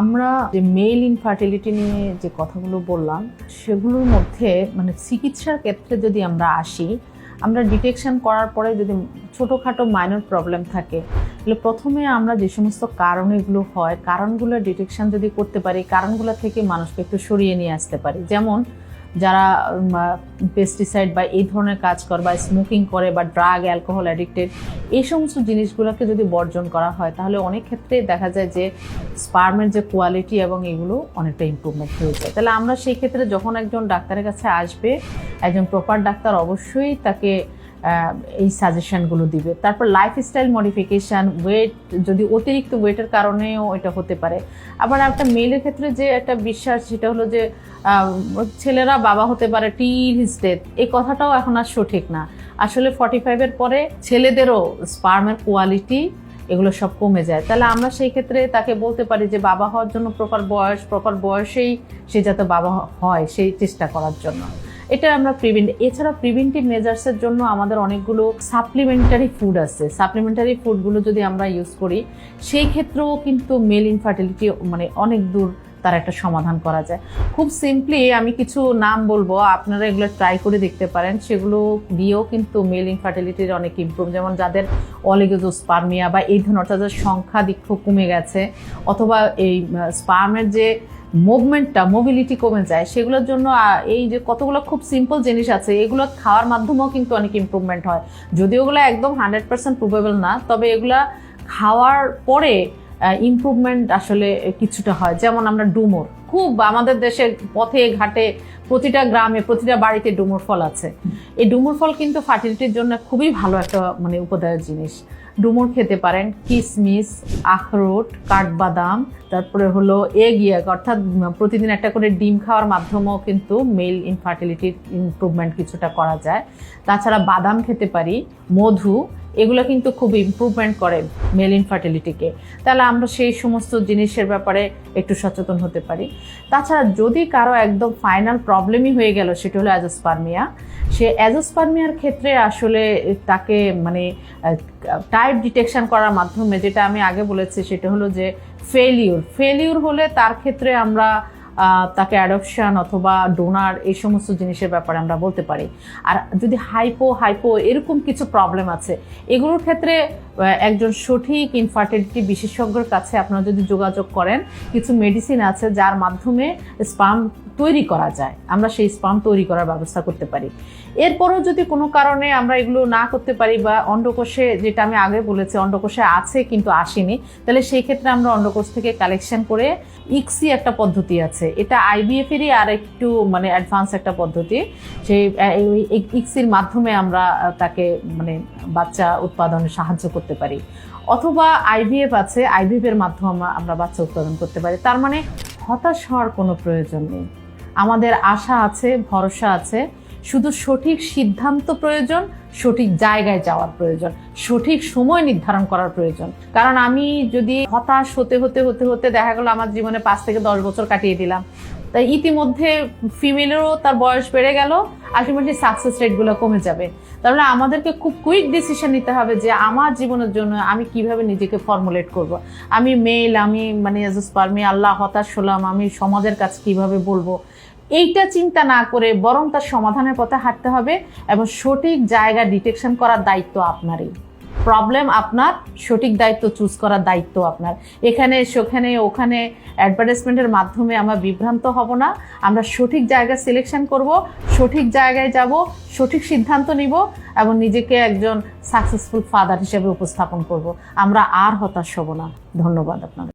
আমরা যে mail infertility নিয়ে যে কথাগুলো বললাম, সেগুলোর মধ্যে মানে চিকিৎসার ক্ষেত্রে যদি আমরা আসি, আমরা ডিটেকশন করার পরে যদি ছোটোখাটো মাইনর প্রবলেম থাকে, তাহলে প্রথমে আমরা যে সমস্ত কারণ এগুলো হয়, কারণগুলো ডিটেকশন যদি করতে পারি, কারণগুলো থেকে মানুষকে একটু সরিয়ে নিয়ে আসতে পারি। যেমন যারা পেস্টিসাইড বা এই ধরনের কাজ করে বা স্মোকিং করে বা ড্রাগ অ্যালকোহল অ্যাডিক্টেড এই সমস্ত জিনিসগুলোকে যদি বর্জন করা হয়, তাহলে অনেক ক্ষেত্রে দেখা যায় যে স্পার্মের যে কোয়ালিটি এবং এগুলো অনেকটা ইম্প্রুভমেন্ট হয়ে যায়। তাহলে আমরা সেই ক্ষেত্রে যখন একজন ডাক্তারের কাছে আসবে, একজন প্রপার ডাক্তার অবশ্যই তাকে এই সাজেশনগুলো দিবে। তারপর লাইফস্টাইল মডিফিকেশান ওয়েট যদি অতিরিক্ত ওয়েটের কারণেও এটা হতে পারে। আবার একটা মেয়েদের ক্ষেত্রে যে একটা বিশ্বাস, সেটা হলো যে ছেলেরা বাবা হতে পারে টিল হিজ ডেথ এই কথাটাও এখন আর সঠিক না। আসলে ফর্টি ফাইভের পরে ছেলেদেরও স্পার্মের কোয়ালিটি এগুলো সব কমে যায়। তাহলে আমরা সেই ক্ষেত্রে তাকে বলতে পারি যে, বাবা হওয়ার জন্য প্রপার বয়স প্রপার বয়সেই সে যাতে বাবা হয়, সেই চেষ্টা করার জন্য। এটা আমরা প্রিভেন্ট এছাড়া প্রিভেন্টিভ মেজার্সের জন্য আমাদের অনেকগুলো সাপ্লিমেন্টারি ফুড আছে। সাপ্লিমেন্টারি ফুডগুলো যদি আমরা ইউজ করি, সেই ক্ষেত্রেও কিন্তু মেল ইনফার্টিলিটি মানে অনেক দূর তার একটা সমাধান করা যায়। খুব সিম্পলি আমি কিছু নাম বলব, আপনারা এগুলো ট্রাই করে দেখতে পারেন। সেগুলো দিয়েও কিন্তু মেল ইনফার্টিলিটির অনেক ইমপ্রুভ যেমন যাদের অলিগোজোস্পার্মিয়া বা এই ধরনের অর্থাৎ সংখ্যা দীক্ষ কমে গেছে, অথবা এই স্পার্মের যে মুভমেন্টটা মোবিলিটি কমে যায়, সেগুলোর জন্য এই যে কতগুলো খুব সিম্পল জিনিস আছে, এগুলো খাওয়ার মাধ্যমেও কিন্তু অনেক ইম্প্রুভমেন্ট হয়। যদিও ওগুলো একদম হান্ড্রেড পার্সেন্ট প্রুভেবল না, তবে এগুলা খাওয়ার পরে ইম্প্রুভমেন্ট আসলে কিছুটা হয়। যেমন আমরা ডুমোর, খুব আমাদের দেশের পথে, ঘাটে প্রতিটা গ্রামে, প্রতিটা বাড়িতে ডুমুর ফল আছে। এই ডুমুর ফল কিন্তু ফার্টিলিটির জন্য খুবই ভালো একটা মানে উপাদায়ের জিনিস। ডুমুর খেতে পারেন কিশমিশ আখরোট, কাঠবাদাম, তারপরে হলো এগ ইয়াক অর্থাৎ প্রতিদিন একটা করে ডিম খাওয়ার মাধ্যমেও কিন্তু মেল ইনফার্টিলিটির ইমপ্রুভমেন্ট কিছুটা করা যায়। তাছাড়া বাদাম খেতে পারি, মধু, এগুলো কিন্তু খুব ইম্প্রুভমেন্ট করে মেল ইনফার্টিলিটিকে তাহলে আমরা সেই সমস্ত জিনিসের ব্যাপারে একটু সচেতন হতে পারি। তাছাড়া যদি কারও একদম ফাইনাল প্রবলেমই হয়ে গেল, সেটা হলো অ্যাজোস্পার্মিয়া। সে অ্যাজোস্পার্মিয়ার ক্ষেত্রে আসলে তাকে মানে টাইপ ডিটেকশন করার মাধ্যমে যেটা আমি আগে বলেছি, সেটা হলো যে ফেলিউর ফেলিউর হলে তার ক্ষেত্রে আমরা তাকে অ্যাডপশন অথবা ডোনার এই সমস্ত জিনিসের ব্যাপারে আমরা বলতে পারি। আর যদি হাইপো হাইপো এরকম কিছু প্রবলেম আছে, এগুলোর ক্ষেত্রে একজন সঠিক ইনফার্টিলিটি বিশেষজ্ঞের কাছে আপনারা যদি যোগাযোগ করেন, কিছু মেডিসিন আছে যার মাধ্যমে স্পাম তৈরি করা যায়। আমরা সেই স্পাম তৈরি করার ব্যবস্থা করতে পারি। এরপরও যদি কোনো কারণে আমরা এগুলো না করতে পারি বা অন্ডকোষে, যেটা আমি আগে বলেছি, অন্ডকোষে আছে কিন্তু আসেনি, তাহলে সেই ক্ষেত্রে আমরা অন্ডকোষ থেকে কালেকশন করে ইক্সি একটা পদ্ধতি আছে। এটা আইবিএফেরই আর একটু মানে অ্যাডভান্স একটা পদ্ধতি। সেই ইক্সির মাধ্যমে আমরা তাকে মানে বাচ্চা উৎপাদনে সাহায্য করতে পারি। অথবা আইভিএফ আছে আইভিএফ এর মাধ্যমে আমরা- আমরা বাচ্চা উৎপাদন করতে পারি। তার মানে হতাশ হওয়ার কোনো প্রয়োজন নেই। আমাদের আশা আছে, ভরসা আছে। শুধু সঠিক সিদ্ধান্ত প্রয়োজন, সঠিক জায়গায় যাওয়ার প্রয়োজন, সঠিক সময় নির্ধারণ করার প্রয়োজন। কারণ আমি যদি হতাশ হতে হতে হতে হতে দেখা গেলো আমার জীবনে পাঁচ থেকে দশ বছর কাটিয়ে দিলাম। তাই ইতিমধ্যে ফিমেলেরও তার বয়স বেড়ে গেল। আলটিমেটলি সাকসেস রেটগুলো কমে যাবে। তাহলে আমাদেরকে খুব কুইক ডিসিশন নিতে হবে যে আমার জীবনের জন্য আমি কীভাবে নিজেকে ফর্মুলেট করব। আমি মেল আমি মানে পারমি আল্লাহ হতাশ হলাম, আমি সমাজের কাছে কীভাবে বলব? এইটা চিন্তা না করে বরং তার সমাধানের পথে হাঁটতে হবে এবং সঠিক জায়গা ডিটেকশন করার দায়িত্ব আপনারই। প্রবলেম আপনার, সঠিক দায়িত্ব চুজ করার দায়িত্ব আপনার। এখানে, সেখানে, ওখানে অ্যাডভার্টাইজমেন্টের মাধ্যমে আমরা বিভ্রান্ত হব না। আমরা সঠিক জায়গা সিলেকশন করব, সঠিক জায়গায় যাব, সঠিক সিদ্ধান্ত নিব এবং নিজেকে একজন সাকসেসফুল ফাদার হিসেবে উপস্থাপন করব। আমরা আর হতাশ হব না। ধন্যবাদ আপনাদের।